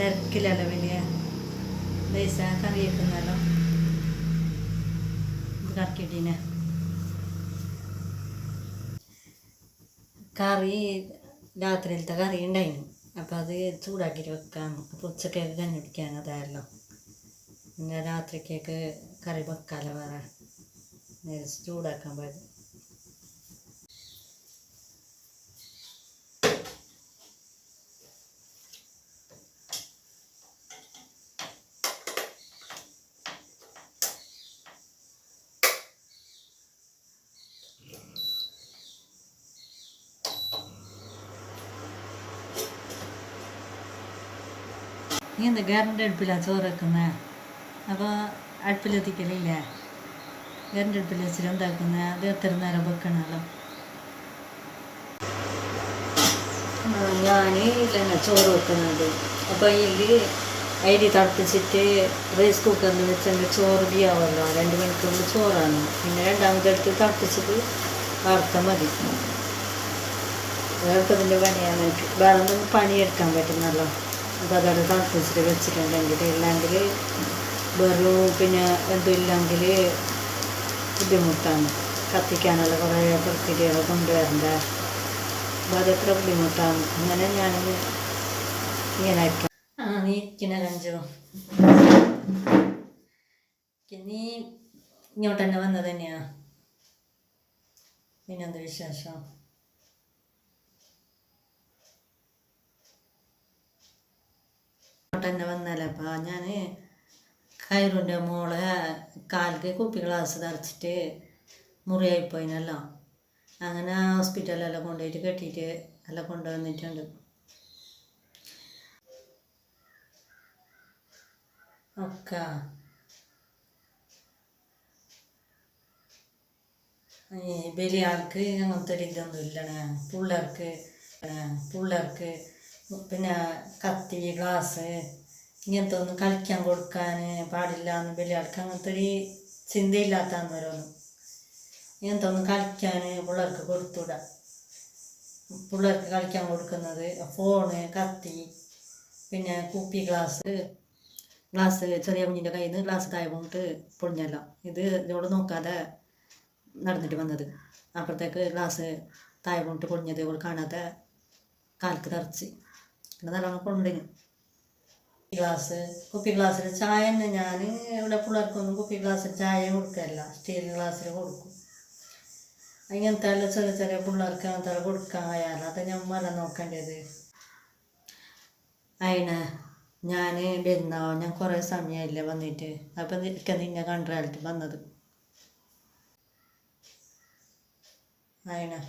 തിരക്കില്ലല്ലോ വലിയ പൈസ കറി വെക്കുന്നല്ലോ ഇത് കറി രാത്രിയിലത്തെ കറി ഉണ്ടായിരുന്നു അപ്പം അത് ചൂടാക്കിയിട്ട് വെക്കാം. അപ്പോൾ ഉച്ചക്കേക്ക് കഞ്ഞി പിടിക്കാൻ അതായല്ലോ. പിന്നെ രാത്രിക്കേക്ക് കറി വെക്കാമല്ലോ വേറെ. ചൂടാക്കാൻ പോയത്. നീ എന്ത് ഗ്യാരന്റെ അടുപ്പിലാണ് ചോറ് വെക്കുന്നത് അപ്പോൾ അടുപ്പിലെത്തിക്കലില്ലേ? ഗ്യാരന്റെ അടുപ്പിൽ വെച്ചിട്ട് എന്താക്കുന്നത് അത് എത്ര നേരം വെക്കണമല്ലോ ഞാൻ ഇല്ല ചോറ് വെക്കുന്നത് അപ്പോൾ ഇതിൽ അരി തിളപ്പിച്ചിട്ട് റൈസ് കുക്കറിൽ വെച്ചെങ്കിൽ ചോറ് തീയാവല്ലോ രണ്ട് മണിക്കൂറിൽ ചോറാണ്. പിന്നെ രണ്ടാമത്തെ രണ്ടാമതെടുത്ത് തിളപ്പിച്ചിട്ട് വറുത്ത മതി. വേർക്കതിന്റെ പണിയാണ്. എനിക്ക് വേറെ പണിയെടുക്കാൻ പറ്റുന്നല്ലോ അപ്പോൾ അതവിടെ തിളപ്പിച്ചിട്ട് വെച്ചിട്ടുണ്ടെങ്കിൽ ഇല്ലെങ്കിൽ വെറും പിന്നെ എന്തും ഇല്ലെങ്കിൽ ബുദ്ധിമുട്ടാണ്. കത്തിക്കാനുള്ള കുറേ പ്രക്രിയകൾ കൊണ്ടുവരണ്ട. അപ്പോൾ അതെത്ര ബുദ്ധിമുട്ടാണ്. അങ്ങനെ ഞാൻ ഇങ്ങനെ അയക്കാം ആ നീ ഇരിക്കണ കഞ്ചോ നീ ഇങ്ങോട്ട് തന്നെ വന്നത് തന്നെയാ? പിന്നെന്ത് വിശേഷം? ഇങ്ങോട്ട് തന്നെ വന്നാലേ ഞാൻ കയറിന്റെ മോളെ കാലിക്ക് കുപ്പി ഗ്ലാസ് തറച്ചിട്ട് മുറിയായിപ്പോയിനല്ലോ അങ്ങനെ ഹോസ്പിറ്റലിലെല്ലാം കൊണ്ടുപോയിട്ട് കെട്ടിയിട്ട് എല്ലാം കൊണ്ടുവന്നിട്ടുണ്ട്. ഒക്കെ. ഈ വലിയ അങ്ങനത്തെ ഒരു ഇതൊന്നും ഇല്ലണേ പിള്ളേർക്ക് പിള്ളേർക്ക് പിന്നെ കത്തി ഗ്ലാസ് ഇങ്ങനത്തെ ഒന്നും കളിക്കാൻ കൊടുക്കാൻ പാടില്ല എന്ന് ആൾക്ക് അങ്ങനത്തെ ഒരു ചിന്തയില്ലാത്ത ഓരോന്നും. ഇങ്ങനത്തെ ഒന്നും കളിക്കാൻ പിള്ളേർക്ക് കൊടുത്തുവിടുക പിള്ളേർക്ക് കളിക്കാൻ കൊടുക്കുന്നത് ഫോണ് കത്തി പിന്നെ കുപ്പി ഗ്ലാസ്. ഗ്ലാസ് ചെറിയ കുഞ്ഞിന്റെ കയ്യിൽ നിന്ന് ഗ്ലാസ് താഴെ പോയിട്ട് പൊളിഞ്ഞല്ലോ. ഇത് ഇതോട് നോക്കാതെ നടന്നിട്ട് വന്നത്. അപ്പുറത്തേക്ക് ഗ്ലാസ് താഴെ പോയിട്ട് പൊളിഞ്ഞത് ഇവൾ കാണാതെ കാൽക്ക് തെറിച്ച്. നല്ലോണം ഗ്ലാസ് കുപ്പി ഗ്ലാസ്സിൽ ചായ തന്നെ ഞാൻ ഇവിടെ പിള്ളേർക്കൊന്നും കുപ്പി ഗ്ലാസ്സിൽ ചായ കൊടുക്കല്ല സ്റ്റീൽ ഗ്ലാസ്സിൽ കൊടുക്കും. അങ്ങനത്തെ ചെറിയ ചെറിയ പിള്ളേർക്ക് അങ്ങനത്തെ കൊടുക്കാൻ കഴിയാലോ അത് ഞമ്മല്ല നോക്കേണ്ടത്. അതിന് ഞാൻ വരുന്നോ ഞാൻ കുറേ സമയമില്ല വന്നിട്ട്. അപ്പം എനിക്ക് നിന്നെ കണ്ടായിട്ട് വന്നത്. അതിനാ